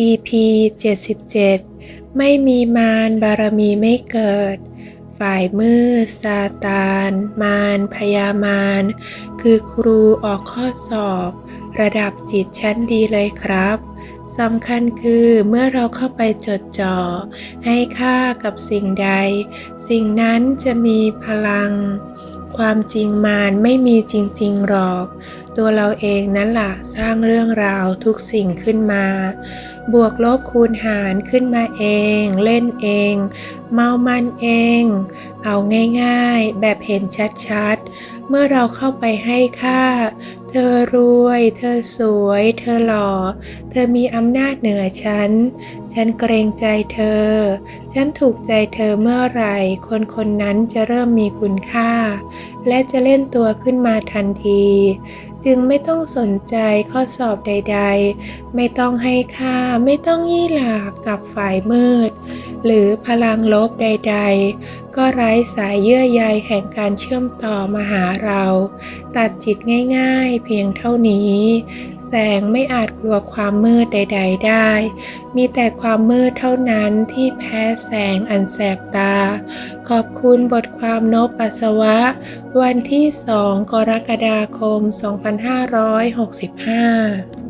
EP 77 ไม่มีมารบารมีไม่เกิด ฝ่ายมืดซาตาน มารพยามาร คือครูออกข้อสอบ ระดับจิตชั้นดีเลยครับสำคัญคือเมื่อเราเข้าไปจดจ่อ ให้ค่ากับสิ่งใด สิ่งนั้นจะมีพลัง ความจริงมารไม่มีจริงๆหรอก ตัวเราเองนั่นล่ะสร้างเรื่องราวทุกสิ่งขึ้นมา บวกลบคูณหารขึ้นมาเอง เล่นเอง เมามันเอง เอาง่ายๆ แบบเห็นชัดๆ เมื่อเราเข้าไปให้ค่า เธอรวย เธอสวย เธอหล่อ เธอมีอำนาจเหนือฉัน ฉันเกรงใจเธอ ฉันถูกใจเธอเมื่อไหร่ คนคนนั้นจะเริ่มมีคุณค่า และจะเล่นตัวขึ้นมาทันที จึงไม่ต้องสนใจข้อสอบใด ๆ ไม่ต้องให้ค่า ไม่ต้องยี่หลากกับฝ่ายมืด หรือพลังลบใด ๆ ก็ไร้สายเยื่อใยแห่งการเชื่อมต่อมาหาเรา ตัดจิตง่ายๆ เพียงเท่านี้ แสงไม่อาจกลัวความมืดใด ๆ ได้ มีแต่ความมืดเท่านั้นที่แพ้แสงอันแสบตา ขอบคุณบทความนบปัสสวะ วันที่ 2 กรกฎาคม 2565